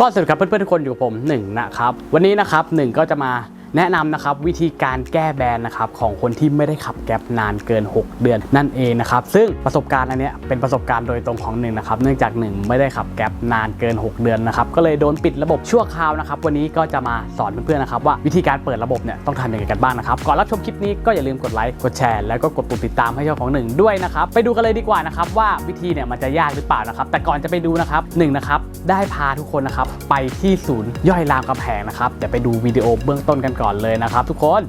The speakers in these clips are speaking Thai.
ก็สวัสดีครับเพื่อนๆทุกคนอยู่กับผมหนึ่งนะครับวันนี้นะครับหนึ่งก็จะมา แนะนำนะครับวิธีการแก้แบนนะครับของคนที่ไม่ได้ขับแก๊ปนานเกิน 6 เดือนนั่นเองนะครับซึ่งประสบการณ์อันนี้เป็นประสบการณ์โดยตรงของหนึ่งนะครับเนื่องจากหนึ่งไม่ได้ขับแก๊ปนานเกิน 6 เดือนนะครับก็เลยโดนปิดระบบชั่วคราวนะครับวันนี้ก็จะมาสอนเพื่อนๆนะครับว่าวิธีการเปิดระบบเนี่ยต้องทำยังไงกันบ้างนะครับก่อนรับชมคลิปนี้ก็อย่าลืมกดไลค์กดแชร์แล้วก็กดปุ่มติดตามให้ช่องของหนึ่งด้วยนะครับไปดูกันเลยดีกว่านะครับว่าวิธีเนี่ยมันจะยากหรือเปล่านะครับแต่ก่อนจะไปดูนะครับหนึ่งนะครับได้พาทุกคนนะครับไปที่ศูนย์ย่อยรามคำแหงนะครับเดี๋ยวไปดูวิดีโอเบื้องต้นกันก่อน่อนเลยนะครับ ทุกคน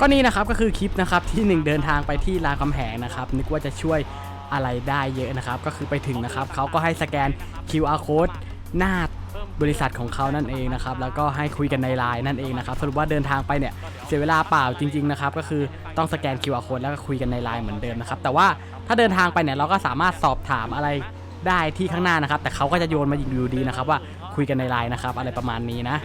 ก็นี่นะครับก็คือคลิปนะครับที่หนึ่งเดินทางไปที่รามคำแหงนะครับนึกว่าจะช่วยอะไรได้เยอะนะครับ ก็คือไปถึงนะครับเขาก็ให้สแกน QR code หน้าบริษัทของเขานั่นเองนะครับแล้วก็ให้คุยกันในไลน์นั่นเองนะครับสรุปว่าเดินทางไปเนี่ยเสียเวลาเปล่าจริงๆนะครับก็คือต้องสแกน QR code แล้วก็คุยกันในไลน์เหมือนเดิมนะครับแต่ว่าถ้าเดินทางไปเนี่ยเราก็สามารถสอบถามอะไรได้ที่ข้างหน้านะครับ แต่เขาก็จะโยนมาอยู่ดีนะครับว่าคุยกันในไลน์นะครับอะไรประมาณนี้นะ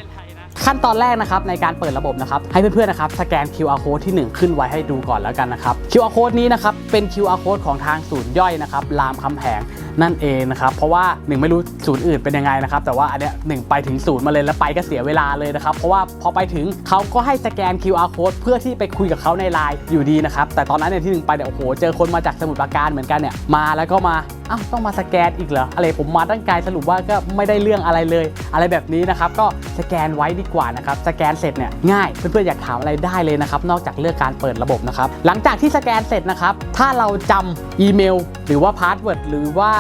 ขั้นตอนแรกนะครับในการเปิดระบบนะครับให้เพื่อนๆนะครับสแกน QR code ที่ 1 ขึ้นไว้ให้ดูก่อนแล้วกันนะครับ QR code นี้นะครับเป็น QR code ของทางศูนย์ย่อยนะครับรามคำแหง นั่นเองนะครับ เพราะว่าหนึ่งไม่รู้ศูนย์อื่นเป็นยังไงนะครับ แต่ว่าอันเนี้ยหนึ่งไปถึงศูนย์มาเลยแล้วไปก็เสียเวลาเลยนะครับ เพราะว่าพอไปถึงเขาก็ให้สแกน QR code เพื่อที่ไปคุยกับเขาในไลน์อยู่ดีนะครับ แต่ตอนนั้นเนี่ยที่หนึ่งไปเนี่ยโอ้โหเจอคนมาจากสมุทรปราการเหมือนกันเนี่ยมาแล้วก็มาอ้าวต้องมาสแกนอีกเหรออะไรผมมาตั้งไกลสรุปว่าก็ไม่ได้เรื่องอะไรเลย อะไรแบบนี้นะครับก็สแกนไว้ดีกว่านะครับสแกนเสร็จเนี่ยง่ายเพื่อนๆอยากถามอะไรได้เลยนะครับนอกจากเลือกการเปิดระบบนะครับหลังจากที่สแกนเสร็จนะครับถ้าเราจำอีเมล หรือว่าพาสเวิร์ดหรือว่า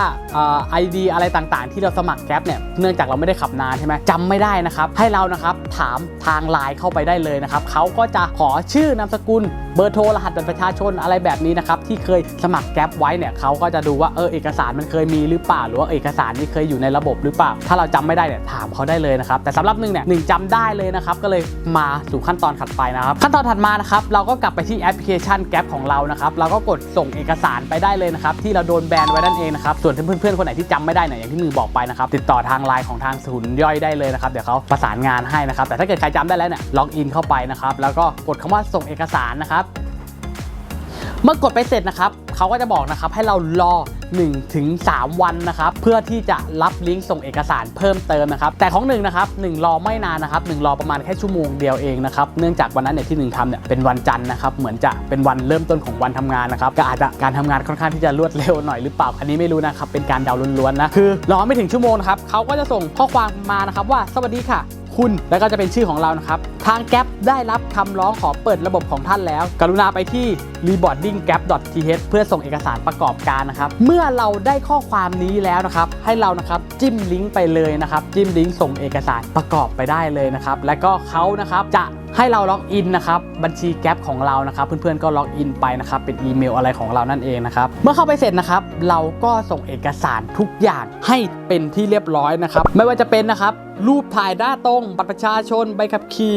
ไอดีอะไรต่างๆ ที่เราสมัครแก๊ปเนี่ยเนื่องจากเราไม่ได้ขับนานใช่ไหมจำไม่ได้นะครับ ให้เรานะครับถามทางไลน์เข้าไปได้เลยนะครับเขาก็จะขอชื่อนามสกุล เบอร์โทรรหัสบัตรประชาชนอะไรแบบนี้นะครับที่เคยสมัครแก๊ปไว้เนี่ยเขาก็จะดูว่าเออเอกสารมันเคยมีหรือเปล่าหรือว่าเอกสารนี้เคยอยู่ในระบบหรือเปล่า ถ้าเราจำไม่ได้เนี่ยถามเขาได้เลยนะครับแต่สำหรับหนึ่งเนี่ยหนึ่งจำได้เลยนะครับก็เลยมาสู่ขั้นตอนถัดไปนะครับขั้นตอนถัดมานะครับเราก็กลับไปที่แอปพลิเคชันแก๊ปของเรานะครับเราก็กดส่งเอกสารไปได้เลยนะครับที่เราโดนแบนไว้นั่นเองนะครับส่วนเพื่อนๆคนไหนที่จำไม่ได้เนี่ยอย่างที่หนึ่งบอกไปนะครับติดต่อทางไลน์ของทางศูนย์ย่อยได้เลยนะครับเดี๋ยวเขาประสานงานให้นะครับแต่ถ้าเกิดใครจำได้แล้วเนี่ยล็อกอินเข้าไปนะครับแล้วก็กดคำว่าส่งเอกสารนะครับ เมื่อกดไปเสร็จนะครับเขาก็จะบอกนะครับให้เรารอ1-3ถึง3วันนะครับเพื่อที่จะรับลิงก์ส่งเอกสารเพิ่มเติมนะครับแต่ของหนึ่งนะครับหนึ่งรอไม่นานนะครับหนึ่งรอประมาณแค่ชั่วโมงเดียวเองนะครับเนื่องจากวันนั้นเนี่ยที่หนึ่งทำเนี่ยเป็นวันจันทร์นะครับเหมือนจะเป็นวันเริ่มต้นของวันทำงานนะครับก็อาจจะการทำงานค่อนข้างที่จะรวดเร็วหน่อยหรือเปล่าอันนี้ไม่รู้นะครับเป็นการเดาล้วนๆนะคือรอไม่ถึงชั่วโมงนะครับเขาก็จะส่งข้อความมานะครับว่าสวัสดีค่ะคุณแล้วก็จะเป็นชื่อของเรานะครับ ทางแก๊ปได้รับคำร้องขอเปิดระบบของท่านแล้ว กรุณาไปที่ reboardinggap.th เพื่อส่งเอกสารประกอบการนะครับ เมื่อเราได้ข้อความนี้แล้วนะครับ ให้เรานะครับจิ้มลิงก์ไปเลยนะครับ จิ้มลิงก์ส่งเอกสารประกอบไปได้เลยนะครับ และก็เขานะครับจะให้เราล็อกอินนะครับบัญชีแก๊ปของเรานะครับ เพื่อนๆก็ล็อกอินไปนะครับ เป็นอีเมลอะไรของเรานั่นเองนะครับ เมื่อเข้าไปเสร็จนะครับ เราก็ส่งเอกสารทุกอย่างให้เป็นที่เรียบร้อยนะครับ ไม่ว่าจะเป็นนะครับ รูปถ่ายหน้าตรงบัตรประชาชนใบขับขี่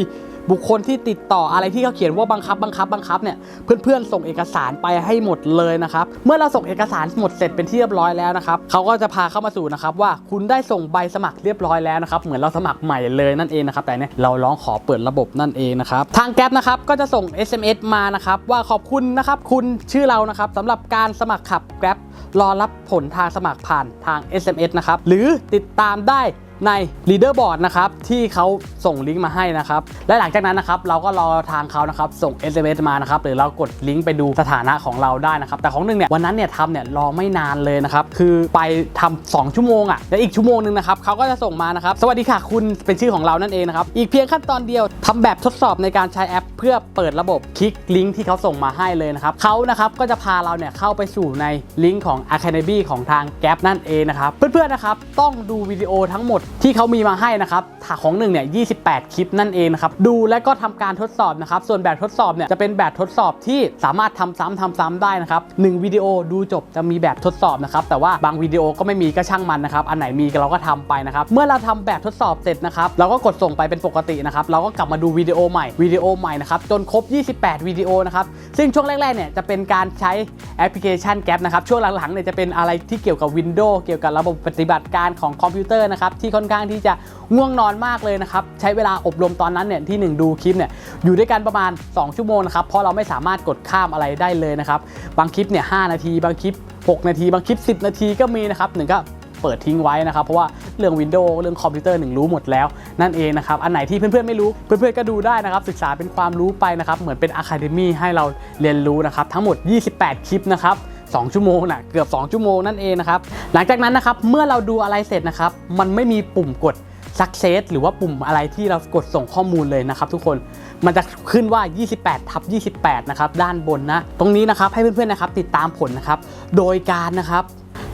บุคคลที่ติดต่ออะไรที่เขาเขียนว่าบังคับบังคับบังคับเนี่ยเพื่อนๆส่งเอกสารไปให้หมดเลยนะครับเมื่อเราส่งเอกสารหมดเสร็จเป็นที่เรียบร้อยแล้วนะครับเขาก็จะพาเข้ามาสู่นะครับว่าคุณได้ส่งใบสมัครเรียบร้อยแล้วนะครับเหมือนเราสมัครใหม่เลยนั่นเองนะครับแต่เนี่ยเราร้องขอเปิดระบบนั่นเองนะครับทางแก๊ปนะครับก็จะส่ง SMS มานะครับว่าขอบคุณนะครับคุณชื่อเรานะครับสำหรับการสมัครขับแก๊ปรอรับผลทางสมัครผ่านทาง SMS นะครับหรือติดตามได้ ใน Leaderboard นะครับที่เขาส่งลิงก์มาให้นะครับและหลังจากนั้นนะครับเราก็รอทางเขานะครับส่ง SMS มานะครับหรือเรากดลิงก์ไปดูสถานะของเราได้นะครับแต่ของหนึ่งเนี่ยวันนั้นเนี่ยทำเนี่ยรอไม่นานเลยนะครับคือไปทำ2ชั่วโมงอะ่ะและอีกชั่วโมงหนึ่งนะครับเขาก็จะส่งมานะครับสวัสดีค่ะคุณเป็นชื่อของเรานั่นเองนะครับอีกเพียงขั้นตอนเดียวทำแบบทดสอบในการใช้แอป เพื่อเปิดระบบคลิกลิงก์ที่เขาส่งมาให้เลยนะครับเขานะครับก็จะพาเราเนี่ยเข้าไปสู่ในลิงก์ของ Academy ของทางแก p นั่นเองนะครับเพื่อนๆนะครับต้องดูวิดีโอทั้งหมดที่เขามีมาให้นะครับของหนึ่งเนี่ย28 คลิปนั่นเองนะครับ ดูและก็ทำการทดสอบนะครับ ส่วนแบบทดสอบเนี่ยจะเป็นแบบทดสอบที่สามารถทำซ้ำทำซ้ำได้นะครับหนึ่งวิดีโอดูจบจะมีแบบทดสอบนะครับ แต่ว่าบางวิดีโอก็ไม่มีก็ช่างมันนะครับ อันไหนมีเราก็ทำไปนะครับ เมื่อเราทำแบบทดสอบเสร็จนะครับเราก็กดส่งไปเป็นปกตินะครับ เราก็กลับมาดูวิดีโอใหม่วิดีโอใหม่นะครับ จนครบ 28 วิดีโอนะครับ ซึ่งช่วงแรกๆเนี่ยจะเป็นการใช้แอปพลิเคชันแก๊ปนะครับ ช่วงหลังๆเนี่ยจะเป็นอะไรที่เกี่ยวกับ Windows เกี่ยวกับระบบปฏิบัติการของคอมพิวเตอร์นะครับที่ค่อนข้างที่จะง่วงนอนมากเลยนะครับ ใช้เวลาอบรมตอนนั้นเนี่ยที่หนึ่งดูคลิปเนี่ยอยู่ด้วยกันประมาณ 2 ชั่วโมงนะครับ เพราะเราไม่สามารถกดข้ามอะไรได้เลยนะครับ บางคลิปเนี่ยหนาที บางคลิป 6 นาที บางคลิป 10 นาทีก็มีนะครับหนึ่งก็เปิดทิ้งไว้นะครับ เพราะว่าเรื่อง Windows เรื่องคอมพิวเตอร์หนึ่งรู้หมดแล้ว นั่นเองนะครับ อันไหนที่เพื่อนๆไม่รู้ เพื่อนๆก็ดูได้นะครับ ศึกษาเป็นความรู้ไปนะครับ เหมือนเป็นอะคาเดมี่ให้เราเรียนรู้นะครับ ทั้งหมด 28 คลิปนะครับ 2 ชั่วโมงนะเกือบ 2 ชั่วโมงนั่นเองนะครับหลังจากนั้นนะครับเมื่อเราดูอะไรเสร็จนะครับมันไม่มีปุ่มกด success หรือว่าปุ่มอะไรที่เรากดส่งข้อมูลเลยนะครับทุกคนมันจะขึ้นว่า 28ทับ28 นะครับ ด้านบนนะ ตรงนี้นะครับให้เพื่อนๆนะครับติดตามผลนะครับ โดยการนะครับ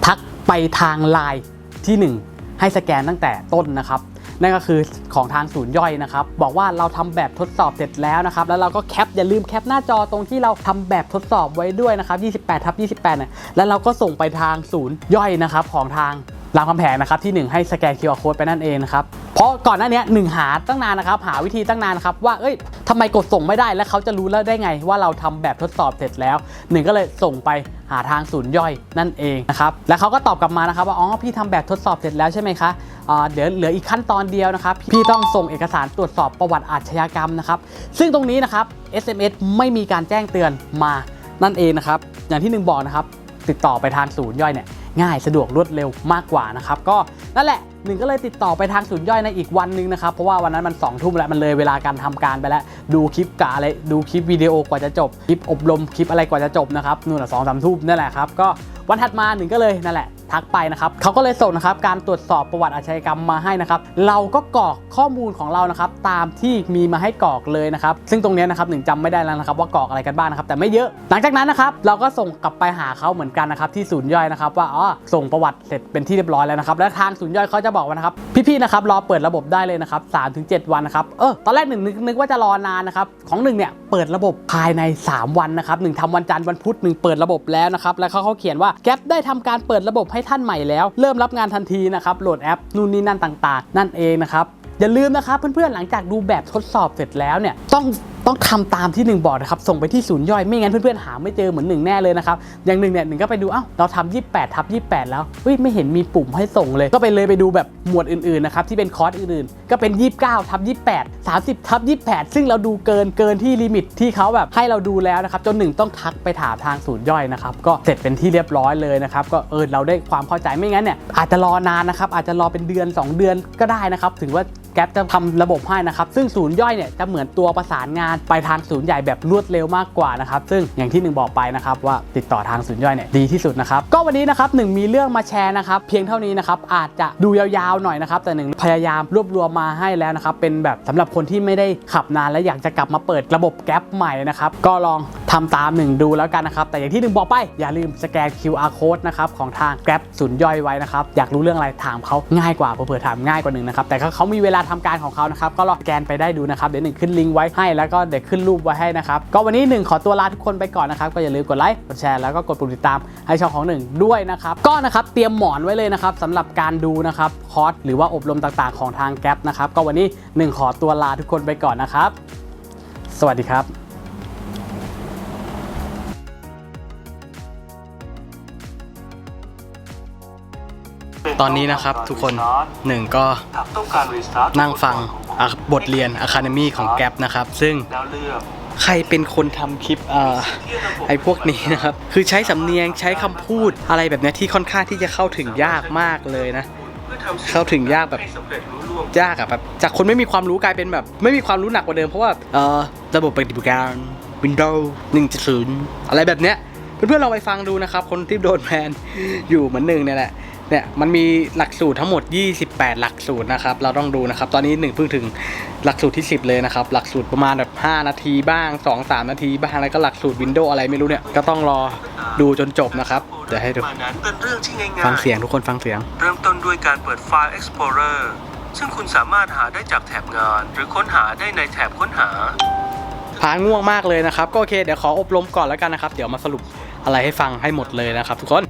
ทักไปทางไลน์ที่ 1 ให้สแกนตั้งแต่ต้นนะครับ นั่นก็คือของทางศูนย์ย่อยนะครับ บอกว่าเราทำแบบทดสอบเสร็จแล้วนะครับ แล้วเราก็แคปอย่าลืมแคปหน้าจอตรงที่เราทำแบบทดสอบไว้ด้วยนะครับ 28ทับ28เนี่ยแล้วเราก็ส่งไปทางศูนย์ย่อยนะครับของทาง รามคำแหงนะครับที่ 1 ให้สแกน QR Code ไปนั่นเองนะครับเพราะก่อนหน้านี้หนึ่งหาตั้งนานนะครับหาวิธีตั้งนานนะครับว่าเอ้ยทำไมกดส่งไม่ได้แล้วเขาจะรู้แล้วได้ไง ว่าเราทำแบบทดสอบเสร็จแล้วหนึ่งก็เลยส่งไปหาทางศูนย์ย่อยนั่นเองนะครับแล้วเขาก็ตอบกลับมานะครับว่าอ๋อพี่ทำแบบทดสอบเสร็จแล้วใช่ไหมคะอ่าเดี๋ยวเหลืออีกขั้นตอนเดียวนะครับพี่ต้องส่งเอกสารตรวจสอบประวัติอาชญากรรมนะครับซึ่งตรงนี้นะครับ SMS ไม่มีการแจ้งเตือนมานั่นเองนะครับอย่างที่หนึ่งบอกนะครับติดต่อไปทางศูนย์ย่อยเนี่ย ง่ายสะดวกรวดเร็วมากกว่านะครับก็นั่นแหละหนึ่งก็เลยติดต่อไปทางศูนย์ย่อยในอีกวันนึงนะครับ เพราะว่าวันนั้นมัน2องทุ่มแล้วมันเลยเวลาการทำการไปแล้ว ดูคลิปกะอะไรดูคลิปวิดีโอกว่าจะจบ คลิปอบรมคลิปอะไรกว่าจะจบนะครับนู่นน่ะสองสามทุ่มนั่นแหละครับก็วันถัดมาหนึ่งก็เลยนั่นแหละ ทักไปนะครับเขาก็เลยส่งนะครับการตรวจสอบประวัติอาชญากรรมมาให้นะครับ เราก็กรอกข้อมูลของเรานะครับตามที่มีมาให้กรอกเลยนะครับซึ่งตรงนี้นะครับหนึ่งจำไม่ได้แล้วนะครับว่ากรอกอะไรกันบ้างนะครับแต่ไม่เยอะ หลังจากนั้นนะครับเราก็ส่งกลับไปหาเขาเหมือนกันนะครับที่ศูนย์ย่อยนะครับว่าอ๋อส่งประวัติเสร็จเป็นที่เรียบร้อยแล้วนะครับและทางศูนย์ย่อยเขาจะบอกว่านะครับพี่ๆนะครับรอเปิดระบบได้เลยนะครับสามถึงเจ็ดวันนะครับเออตอนแรกหนึ่งนึกว่าจะรอนานนะครับของหนึ่งเนี่ยเปิดระบบภายใน 3 วันนะครับหนึ่งทำวันจันทร์วันพุธหนึ่งเปิดระบบแล้วนะครับแล้วเขาเขาเขียนว่าแก๊ปได้ทำการเปิดระบบให้ท่านใหม่แล้ว เริ่มรับงานทันทีนะครับโหลดแอปนู่นนี่นั่นต่าง ๆ นั่นเองนะครับอย่าลืมนะครับเพื่อนๆหลังจากดูแบบทดสอบเสร็จแล้วเนี่ยต้อง ต้องทำตามที่หนึ่งบอกนะครับส่งไปที่ศูนย์ย่อยไม่งั้นเพื่อนๆหาไม่เจอเหมือนหนึ่งแน่เลยนะครับอย่างหนึ่งเนี่ยหนึ่งก็ไปดูเอ้าเราทำ28ทับ28 แล้วเฮ้ยไม่เห็นมีปุ่มให้ส่งเลย ก็ไปเลยไปดูแบบหมวดอื่นๆนะครับที่เป็นคอร์สอื่นๆ ก็เป็น 29ทับ28 30ทับ28 ซึ่งเราดูเกินเกินที่ลิมิตที่เขาแบบให้เราดูแล้วนะครับจนหนึ่งต้องทักไปถามทางศูนย์ย่อยนะครับก็เสร็จเป็นที่เรียบร้อยเลยนะครับก็เออเราได้ความเข้าใจไม่งั้นเนี่ยอาจจะรอนานนะครับอาจจะรอเป็นเดือน 2 เดือนก็ได้นะครับถึงว่าแก๊ปจะทำระบบให้นะครับซึ่งศูนย์ย่อยเนี่ยจะเหมือนตัวประสานงานไปทางศูนย์ใหญ่แบบรวดเร็วมากกว่านะครับซึ่งอย่างที่หนึ่งบอกไปนะครับว่าติดต่อทางศูนย์ย่อยเนี่ยดีที่สุดนะครับก็วันนี้นะครับหนึ่งมีเรื่องมาแชร์นะครับเพียงเท่านี้นะครับอาจจะดูยาวๆหน่อยนะครับแต่หนึ่งพยายามรวบรวมมาให้แล้วนะครับเป็นแบบสำหรับคนที่ไม่ได้ขับนานและอยากจะกลับมาเปิดระบบแก๊ปใหม่นะครับก็ลองทำตามหนึ่งดูแล้วกันนะครับแต่อย่างที่หนึ่งบอกไปอย่าลืมสแกน QR code นะครับของทางแก๊ปศูนย์ย่อยไว้นะครับอยากรู้เรื่องอะไรถามเขาง่ายกว่าเผื่อถามง่ายกว่าหนึ่งนะครับแต่เขามีเวลาทำการของเขานะครับก็ลองสแกนไปได้ดูนะครับเดี๋ยวหนึ่งขึ้นลิงก์ไว้ให้แล้วก็เดี๋ยวขึ้นรูปไว้ให้นะครับ ก็วันนี้หนึ่งขอตัวลาทุกคนไปก่อนนะครับ ก็อย่าลืมกดไลค์ กดแชร์ แล้วก็กดปุ่มติดตามให้ช่องของหนึ่งด้วยนะครับ ก็นะครับเตรียมหมอนไว้เลยนะครับสำหรับการดูนะครับคอร์สหรือว่าอบรมต่างๆของทางแก๊ปนะครับ ก็วันนี้หนึ่งขอตัวลาทุกคนไปก่อนนะครับ สวัสดีครับตอนนี้นะครับทุกคนหนึ่งก็นั่งฟัง อะบทเรียน Academy ของแก๊ปนะครับ ซึ่งใครเป็นคนทำคลิปเอ่อไอ้พวกนี้นะครับ คือใช้สำเนียงใช้คำพูดอะไรแบบเนี้ยที่ค่อนข้างที่จะเข้าถึงยากมากเลยนะ เข้าถึงยากแบบยากอะแบบจากคนไม่มีความรู้กลายเป็นแบบ ไม่มีความรู้หนักกว่าเดิมเพราะว่าเอ่อระบบปฏิบัติการ Windows 1.0 อะไรแบบเนี้ยเพื่อนๆลองไปฟังดูนะครับ คนที่โดนแบนอยู่เหมือนหนึ่งเนี่ยแหละ เนี่ยมันมีหลักสูตรทั้งหมด 28 หลักสูตรนะครับ เราต้องดูนะครับ ตอนนี้หนึ่งเพิ่งถึงหลักสูตรที่ 10 เลยนะครับ หลักสูตรประมาณแบบ 5 นาทีบ้าง 2-3 นาทีบ้างแล้วก็หลักสูตร Windows อะไรไม่รู้เนี่ย ก็ต้องรอดูจนจบนะครับ เดี๋ยวให้ดูมานั้นเป็นเรื่องที่ง่ายๆฟังเสียงทุกคนฟังเสียง เริ่มต้นด้วยการเปิดไฟล์ Explorer ซึ่งคุณสามารถหาได้จากแถบงาน หรือค้นหาได้ในแถบค้นหาพาง่วงมากเลยนะครับ ก็โอเค เดี๋ยวขออบรมก่อนแล้วกันนะครับ เดี๋ยวมาสรุปอะไรให้ฟังให้หมดเลยนะครับ ทุกคน